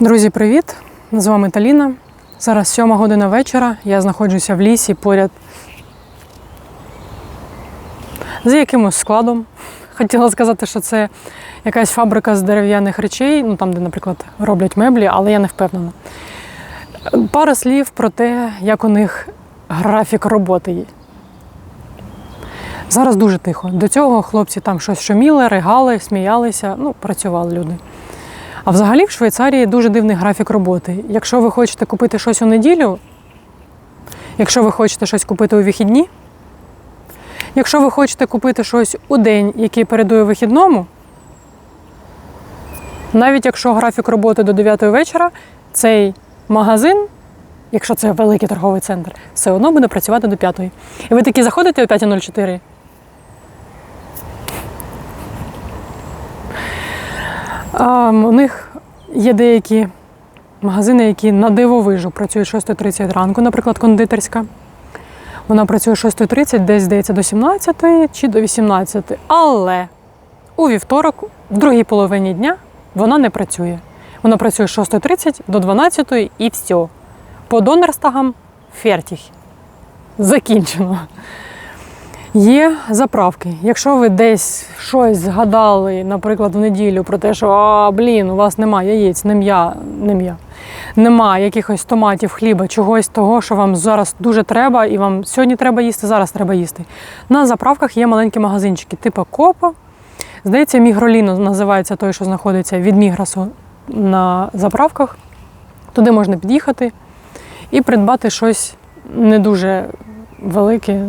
Друзі, привіт! З вами Таліна. Зараз 7 година вечора. Я знаходжуся в лісі поряд з якимось складом. Хотіла сказати, що це якась фабрика з дерев'яних речей, ну там, де, наприклад, роблять меблі, але я не впевнена. Пара слів про те, як у них графік роботи є. Зараз дуже тихо. До цього хлопці там щось шуміли, ригали, сміялися, ну, працювали люди. А взагалі в Швейцарії дуже дивний графік роботи. Якщо ви хочете купити щось у неділю, якщо ви хочете щось купити у вихідні, якщо ви хочете купити щось у день, який передує вихідному, навіть якщо графік роботи до 9 вечора, цей магазин, якщо це великий торговий центр, все одно буде працювати до 5. І ви такі заходите о 5.04. у них є деякі магазини, які на дивовижу працюють 6.30 ранку, наприклад, кондитерська. Вона працює 6.30, десь здається до 17 чи до 18. Але у вівторок, в другій половині дня, вона не працює. Вона працює з 6.30 до 12 і все. По донорстагам фертіх. Закінчено. Є заправки. Якщо ви десь щось згадали, наприклад, в неділю про те, що а, блін, у вас немає яєць, не м'я, не м'я, нема якихось томатів, хліба, чогось того, що вам зараз дуже треба, і вам сьогодні треба їсти, зараз треба їсти. На заправках є маленькі магазинчики, типу Копа. Здається, Мігроліно називається той, що знаходиться від Міграсу на заправках. Туди можна під'їхати і придбати щось не дуже велике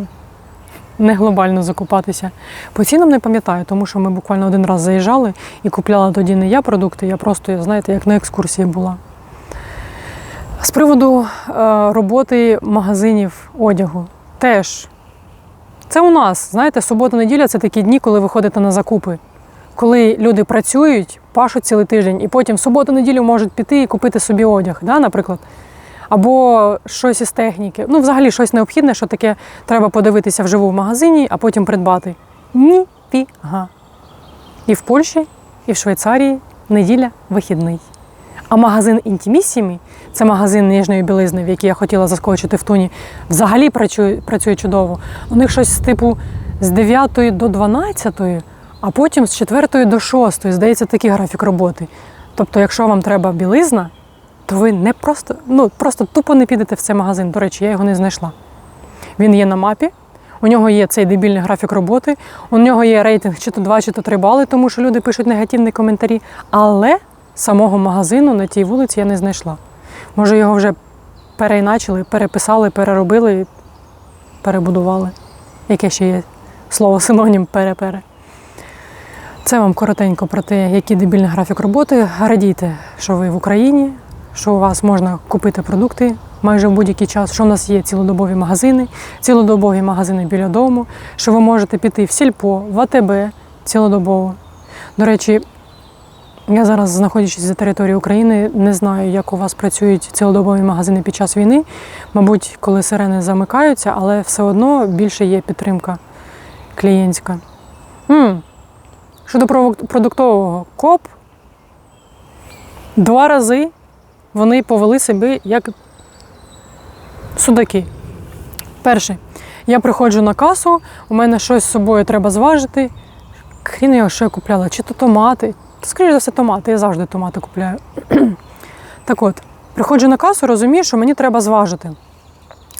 не глобально закупатися. По цінам не пам'ятаю, тому що ми буквально один раз заїжджали і купляла тоді не я продукти, я просто, знаєте, як на екскурсії була. З приводу е, роботи магазинів одягу, теж це у нас, знаєте, субота-неділя це такі дні, коли ви ходите на закупи. Коли люди працюють, пашуть цілий тиждень, і потім в суботу-неділю можуть піти і купити собі одяг, да, наприклад або щось із техніки. Ну, взагалі щось необхідне, що таке треба подивитися вживу в магазині, а потім придбати. Ніфіга. І в Польщі, і в Швейцарії неділя вихідний. А магазин Інтімісімі це магазин ніжної білизни, в який я хотіла заскочити в туні, взагалі працює, працює чудово. У них щось типу з 9 до 12, а потім з 4 до 6. Здається, такий графік роботи. Тобто, якщо вам треба білизна, то ви не просто, ну просто тупо не підете в цей магазин. До речі, я його не знайшла. Він є на мапі, у нього є цей дебільний графік роботи, у нього є рейтинг чи то 2, чи то 3 бали, тому що люди пишуть негативні коментарі. Але самого магазину на тій вулиці я не знайшла. Може, його вже переіначили, переписали, переробили, перебудували. Яке ще є слово синонім перепере. Це вам коротенько про те, який дебільний графік роботи. Радійте, що ви в Україні, що у вас можна купити продукти майже в будь-який час, що у нас є цілодобові магазини, цілодобові магазини біля дому, що ви можете піти в сільпо, в АТБ цілодобово. До речі, я зараз, знаходячись за територією України, не знаю, як у вас працюють цілодобові магазини під час війни. Мабуть, коли сирени замикаються, але все одно більше є підтримка клієнтська. М-м. Щодо продуктового коп, два рази вони повели себе як судаки. Перше, я приходжу на касу, у мене щось з собою треба зважити. Хрін я купляла, чи то томати. Скоріше за все, томати, я завжди томати купляю. так от, приходжу на касу, розумію, що мені треба зважити.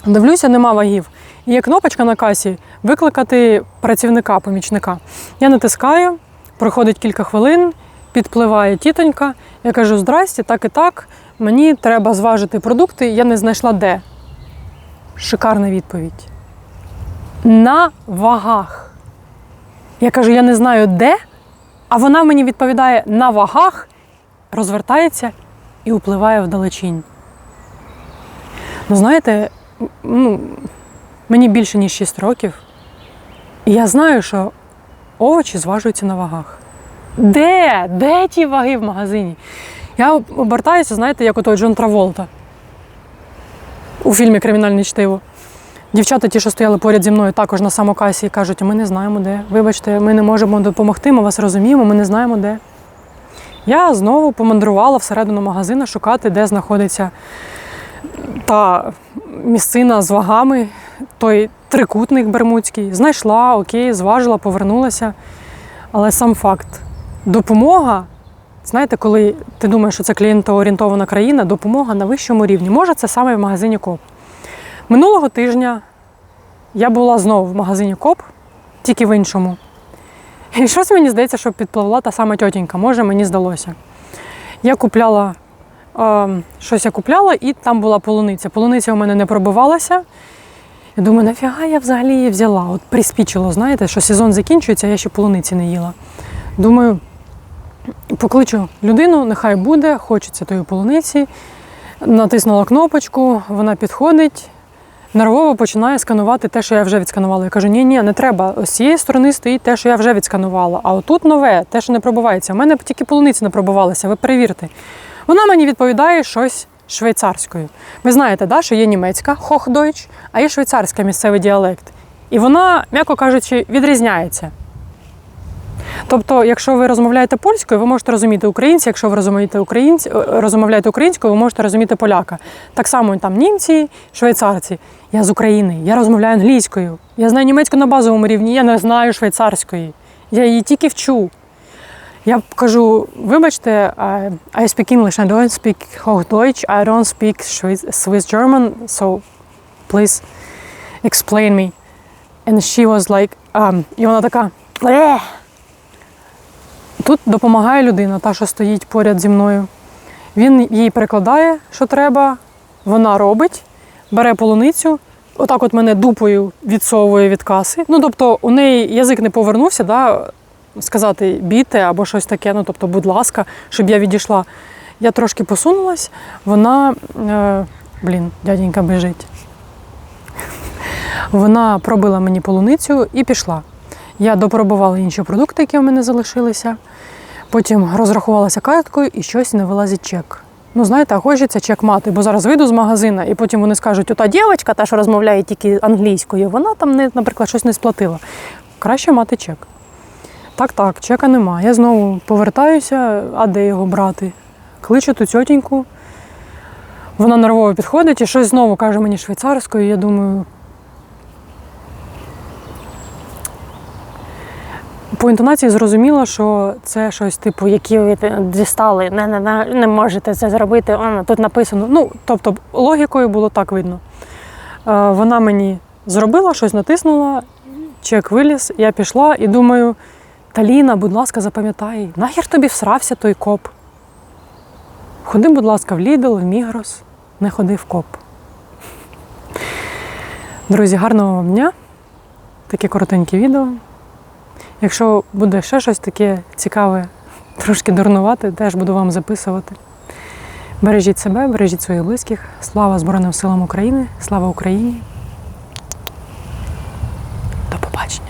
Дивлюся, нема вагів. І є кнопочка на касі викликати працівника, помічника. Я натискаю, проходить кілька хвилин, підпливає тітонька. Я кажу: здрасте, так і так. Мені треба зважити продукти, я не знайшла де. Шикарна відповідь. На вагах. Я кажу, я не знаю де, а вона мені відповідає на вагах, розвертається і впливає вдалечінь. Ну, знаєте, ну, мені більше, ніж 6 років, і я знаю, що овочі зважуються на вагах. Де? Де ті ваги в магазині? Я обертаюся, знаєте, як отой Джон Траволта у фільмі Кримінальне чтиво. Дівчата, ті, що стояли поряд зі мною, також на самокасі кажуть, ми не знаємо де. Вибачте, ми не можемо допомогти, ми вас розуміємо, ми не знаємо де. Я знову помандрувала всередину магазину шукати, де знаходиться та місцина з вагами, той трикутник бермудський. Знайшла, окей, зважила, повернулася. Але сам факт, допомога, знаєте, коли ти думаєш, що це клієнтоорієнтована країна, допомога на вищому рівні. Може, це саме в магазині КОП. Минулого тижня я була знову в магазині КОП, тільки в іншому. І щось мені здається, що підпливла та сама тьотінька, може, мені здалося. Я купляла е, щось я купляла, і там була полуниця. Полуниця у мене не пробивалася. Я думаю, нафіга я взагалі її взяла? От приспічило, знаєте, що сезон закінчується, я ще полуниці не їла. Думаю, покличу людину, нехай буде, хочеться тої полуниці. Натиснула кнопочку, вона підходить, нервово починає сканувати те, що я вже відсканувала. Я кажу, ні, ні, не треба. З цієї сторони стоїть те, що я вже відсканувала. А отут нове, те, що не пробувається. У мене тільки полуниці не пробувалися, ви перевірте. Вона мені відповідає щось швейцарською. Ви знаєте, да, що є німецька Хохдойч, а є швейцарська місцевий діалект. І вона, м'яко кажучи, відрізняється. Тобто, якщо ви розмовляєте польською, ви можете розуміти українця, якщо ви розумієте українць, е, розмовляєте українською, ви можете розуміти поляка. Так само там німці, швейцарці. Я з України, я розмовляю англійською. Я знаю німецьку на базовому рівні, я не знаю швейцарської. Я її тільки вчу. Я кажу, вибачте, I, speak English, I don't speak Hochdeutsch, I don't speak Swiss, German, so please explain me. And she was like, um, і вона така. «Е». Тут допомагає людина, та, що стоїть поряд зі мною. Він їй перекладає, що треба, вона робить, бере полуницю, отак от мене дупою відсовує від каси. Ну, тобто, у неї язик не повернувся, да, сказати біте або щось таке, ну тобто, будь ласка, щоб я відійшла. Я трошки посунулась, вона, е, блін, дяденька біжить. Вона пробила мені полуницю і пішла. Я допробувала інші продукти, які в мене залишилися. Потім розрахувалася карткою і щось не вилазить чек. Ну, знаєте, хочеться чек мати, бо зараз вийду з магазина, і потім вони скажуть, ота дівчинка, та, що розмовляє тільки англійською, вона там, не, наприклад, щось не сплатила. Краще мати чек. Так, так, чека нема. Я знову повертаюся, а де його брати? Кличу ту тьотіньку. Вона нервово підходить і щось знову каже мені швейцарською. Я думаю, по інтонації зрозуміла, що це щось типу, які ви дістали, не, не, не, не можете це зробити. О, тут написано. Ну, тобто, логікою було так видно. Е, Вона мені зробила, щось натиснула, чек виліз, я пішла і думаю, Таліна, будь ласка, запам'ятай, нахер тобі всрався той коп. Ходи, будь ласка, в Лідл, в Мігрос, не ходи в коп. Друзі, гарного вам дня. Таке коротеньке відео. Якщо буде ще щось таке цікаве, трошки дурнувати, теж буду вам записувати. Бережіть себе, бережіть своїх близьких. Слава Збройним силам України, слава Україні. До побачення!